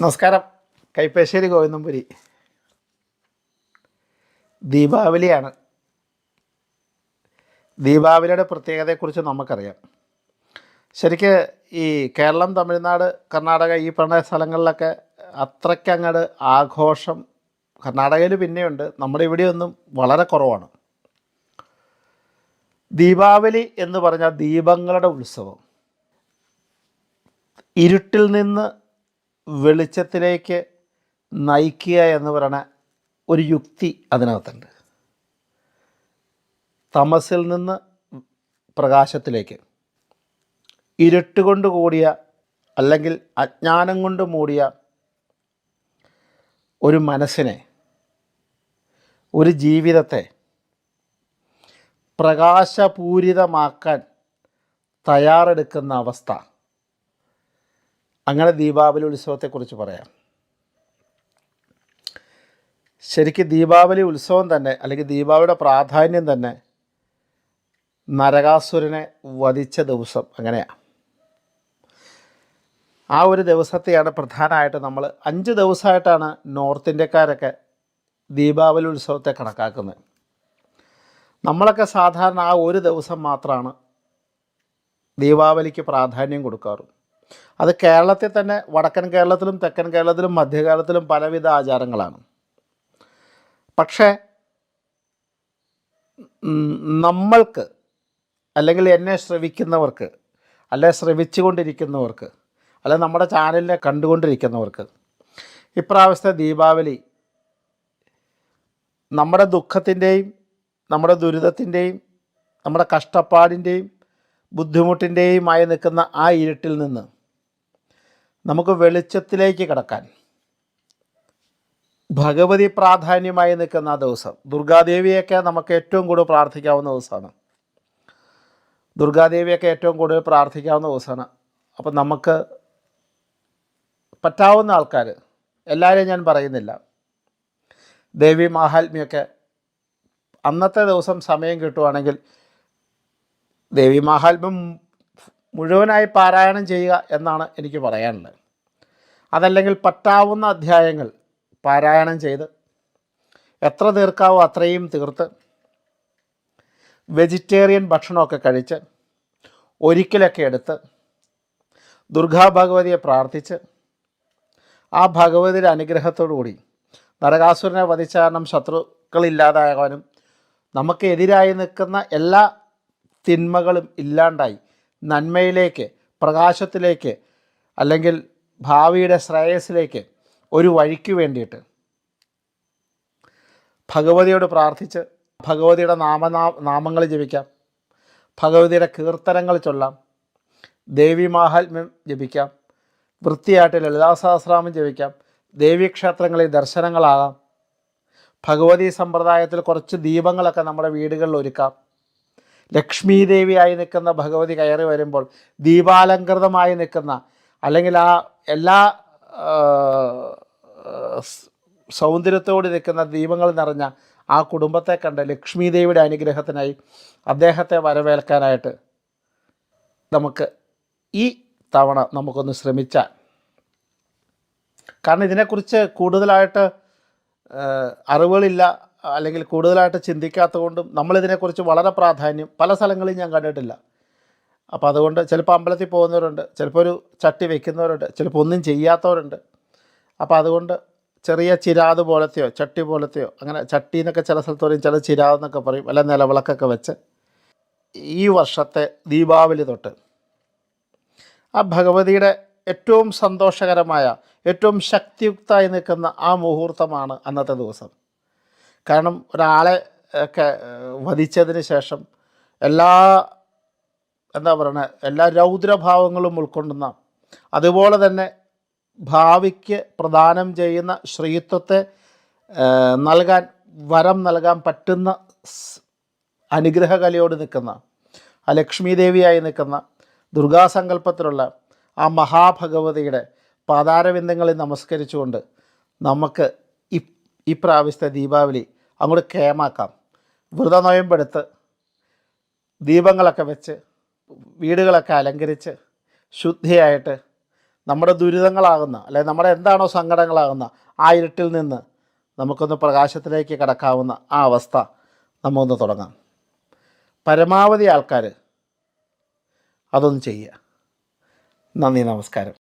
നമസ്കാരം. കൈപ്പശ്ശേരി ഗോവിന്ദംപുരി. ദീപാവലിയാണ്. ദീപാവലിയുടെ പ്രത്യേകതയെക്കുറിച്ച് നമുക്കറിയാം. ശരിക്ക് ഈ കേരളം തമിഴ്നാട് കർണാടക ഈ പറഞ്ഞ സ്ഥലങ്ങളിലൊക്കെ അത്രയ്ക്കങ്ങട് ആഘോഷം കർണാടകയിൽ പിന്നെയുണ്ട്. നമ്മുടെ ഇവിടെയൊന്നും വളരെ കുറവാണ്. ദീപാവലി എന്ന് പറഞ്ഞാൽ ദീപങ്ങളുടെ ഉത്സവം. ഇരുട്ടിൽ നിന്ന് വെളിച്ചത്തിലേക്ക് നയിക്കുക എന്ന് പറയുന്ന ഒരു യുക്തി അതിനകത്തുണ്ട്. തമസിൽ നിന്ന് പ്രകാശത്തിലേക്ക്. ഇരുട്ട് കൊണ്ട് കൂടിയ അല്ലെങ്കിൽ അജ്ഞാനം കൊണ്ട് മൂടിയ ഒരു മനസ്സിനെ ഒരു ജീവിതത്തെ പ്രകാശപൂരിതമാക്കാൻ തയ്യാറെടുക്കുന്ന അവസ്ഥ അങ്ങനെ ദീപാവലി ഉത്സവത്തെക്കുറിച്ച് പറയാം. ശരിക്കും ദീപാവലി ഉത്സവം തന്നെ അല്ലെങ്കിൽ ദീപാവലിയുടെ പ്രാധാന്യം തന്നെ നരകാസുരനെ വധിച്ച ദിവസം അങ്ങനെയാണ് ആ ഒരു ദിവസത്തെയാണ് പ്രധാനമായിട്ട് നമ്മൾ അഞ്ച് ദിവസമായിട്ടാണ് നോർത്ത് ഇന്ത്യക്കാരൊക്കെ ദീപാവലി ഉത്സവത്തെ കണക്കാക്കുന്നത്. നമ്മളൊക്കെ സാധാരണ ആ ഒരു ദിവസം മാത്രമാണ് ദീപാവലിക്ക് പ്രാധാന്യം കൊടുക്കാറ് അത് കേരളത്തിൽ തന്നെ വടക്കൻ കേരളത്തിലും തെക്കൻ കേരളത്തിലും മധ്യകേരളത്തിലും പലവിധ ആചാരങ്ങളാണ്. പക്ഷേ നമ്മൾക്ക് അല്ലെങ്കിൽ എന്നെ ശ്രവിക്കുന്നവർക്ക് അല്ലെ ശ്രവിച്ചുകൊണ്ടിരിക്കുന്നവർക്ക് അല്ലെ നമ്മുടെ ചാനലിനെ കണ്ടുകൊണ്ടിരിക്കുന്നവർക്ക് ഇപ്രാവശ്യത്തെ ദീപാവലി നമ്മുടെ ദുഃഖത്തിന്റെയും നമ്മുടെ ദുരിതത്തിന്റെയും നമ്മുടെ കഷ്ടപ്പാടിന്റെയും ബുദ്ധിമുട്ടിന്റെയുമായി നിൽക്കുന്ന ആ ഇരുട്ടിൽ നിന്ന് നമുക്ക് വെളിച്ചത്തിലേക്ക് കടക്കാൻ. ഭഗവതി പ്രാധാന്യമായി നിൽക്കുന്ന ദിവസം ദുർഗാദേവിയൊക്കെ നമുക്ക് ഏറ്റവും കൂടുതൽ പ്രാർത്ഥിക്കാവുന്ന ദിവസമാണ്. ദുർഗാദേവിയൊക്കെ ഏറ്റവും കൂടുതൽ പ്രാർത്ഥിക്കാവുന്ന ദിവസമാണ്. അപ്പം നമുക്ക് പറ്റാവുന്ന ആൾക്കാർ എല്ലാവരെയും ഞാൻ പറയുന്നില്ല. ദേവി മാഹാത്മ്യമൊക്കെ അന്നത്തെ ദിവസം സമയം കിട്ടുവാണെങ്കിൽ ദേവി മാഹാത്മ്യം മുഴുവനായി പാരായണം ചെയ്യുക എന്നാണ് എനിക്ക് പറയാനുള്ളത്. അതല്ലെങ്കിൽ പറ്റാവുന്ന അധ്യായങ്ങൾ പാരായണം ചെയ്ത് എത്ര തീർക്കാവോ അത്രയും തീർത്ത് വെജിറ്റേറിയൻ ഭക്ഷണമൊക്കെ കഴിച്ച് ഒരിക്കലൊക്കെ എടുത്ത് ദുർഗാ ഭഗവതിയെ പ്രാർത്ഥിച്ച് ആ ഭഗവതിയുടെ അനുഗ്രഹത്തോടുകൂടി നരകാസുരനെ വധിച്ച കാരണം ശത്രുക്കളില്ലാതാകാനും നമുക്ക് എതിരായി നിൽക്കുന്ന എല്ലാ തിന്മകളും ഇല്ലാണ്ടായി നന്മയിലേക്ക് പ്രകാശത്തിലേക്ക് അല്ലെങ്കിൽ ഭാവിയുടെ ശ്രേയസ്സിലേക്ക് ഒരു വഴിക്ക് വേണ്ടിയിട്ട്. ഭഗവതിയോട് പ്രാർത്ഥിച്ച് ഭഗവതിയുടെ നാമനാ നാമങ്ങൾ ജപിക്കാം. ഭഗവതിയുടെ കീർത്തനങ്ങൾ ചൊല്ലാം. ദേവി മാഹാത്മ്യം ജപിക്കാം. വൃത്തിയായിട്ട് ലളിതാ സഹസ്രാമം ജപിക്കാം. ദേവീക്ഷേത്രങ്ങളിൽ ദർശനങ്ങളാകാം. ഭഗവതി സമ്പ്രദായത്തിൽ കുറച്ച് ദീപങ്ങളൊക്കെ നമ്മുടെ വീടുകളിൽ ഒരുക്കാം. ലക്ഷ്മി ദേവിയായി നിൽക്കുന്ന ഭഗവതി കയറി വരുമ്പോൾ ദീപാലങ്കൃതമായി നിൽക്കുന്ന അല്ലെങ്കിൽ ആ എല്ലാ സൗന്ദര്യത്തോട് നിൽക്കുന്ന ദീപങ്ങൾ നിറഞ്ഞ ആ കുടുംബത്തെ കണ്ട് ലക്ഷ്മി ദേവിയുടെ അനുഗ്രഹത്തിനായി അദ്ദേഹത്തെ വരവേൽക്കാനായിട്ട് നമുക്ക് ഈ തവണ നമുക്കൊന്ന് ശ്രമിച്ചാൽ. കാരണം ഇതിനെക്കുറിച്ച് കൂടുതലായിട്ട് അറിവുകളില്ല. അല്ലെങ്കിൽ കൂടുതലായിട്ട് ചിന്തിക്കാത്തതുകൊണ്ടും നമ്മളിതിനെക്കുറിച്ച് വളരെ പ്രാധാന്യം പല സ്ഥലങ്ങളിൽ ഞാൻ കണ്ടിട്ടില്ല. അപ്പോൾ അതുകൊണ്ട് ചിലപ്പോൾ അമ്പലത്തിൽ പോകുന്നവരുണ്ട് ചിലപ്പോൾ ഒരു ചട്ടി വെക്കുന്നവരുണ്ട് ചിലപ്പോൾ ഒന്നും ചെയ്യാത്തവരുണ്ട്. അപ്പോൾ അതുകൊണ്ട് ചെറിയ ചിരാത് പോലത്തെയോ ചട്ടി പോലത്തെയോ അങ്ങനെ ചട്ടി എന്നൊക്കെ ചില സ്ഥലത്ത് പറയും ചില ചിരാത് എന്നൊക്കെ പറയും അല്ല നിലവിളക്കൊക്കെ വെച്ച് ഈ വർഷത്തെ ദീപാവലി തൊട്ട്. ആ ഭഗവതിയുടെ ഏറ്റവും സന്തോഷകരമായ ഏറ്റവും ശക്തിയുക്തമായി നിൽക്കുന്ന ആ മുഹൂർത്തമാണ് അന്നത്തെ ദിവസം. കാരണം ഒരാളെ ഒക്കെ വധിച്ചതിന് ശേഷം എല്ലാ എന്താ പറയുന്നത് എല്ലാ രൗദ്രഭാവങ്ങളും ഉൾക്കൊള്ളുന്ന അതുപോലെ തന്നെ ഭാവിക്ക് പ്രദാനം ചെയ്യുന്ന ശ്രീത്വത്തെ നൽകാൻ വരം നൽകാൻ പറ്റുന്ന അനുഗ്രഹകലയോട് നിൽക്കുന്ന ആ ലക്ഷ്മി ദേവിയായി നിൽക്കുന്ന ദുർഗാസങ്കല്പത്തിലുള്ള ആ മഹാഭഗവതിയുടെ പാതാരവിന്ദങ്ങളിൽ നമസ്കരിച്ചുകൊണ്ട് നമുക്ക് ഈ ഈ പ്രാവശ്യത്തെ ദീപാവലി അങ്ങോട്ട് കേമാക്കാം. വ്രത നോയമ്പെടുത്ത് ദീപങ്ങളൊക്കെ വെച്ച് വീടുകളൊക്കെ അലങ്കരിച്ച് ശുദ്ധിയായിട്ട് നമ്മുടെ ദുരിതങ്ങളാകുന്ന അല്ലെങ്കിൽ നമ്മുടെ എന്താണോ സങ്കടങ്ങളാകുന്ന ആ ഇരുട്ടിൽ നിന്ന് നമുക്കൊന്ന് പ്രകാശത്തിലേക്ക് കടക്കാവുന്ന ആ അവസ്ഥ നമ്മൊന്ന് തുടങ്ങാം. പരമാവധി ആൾക്കാർ അതൊന്ന് ചെയ്യുക. നന്ദി നമസ്കാരം.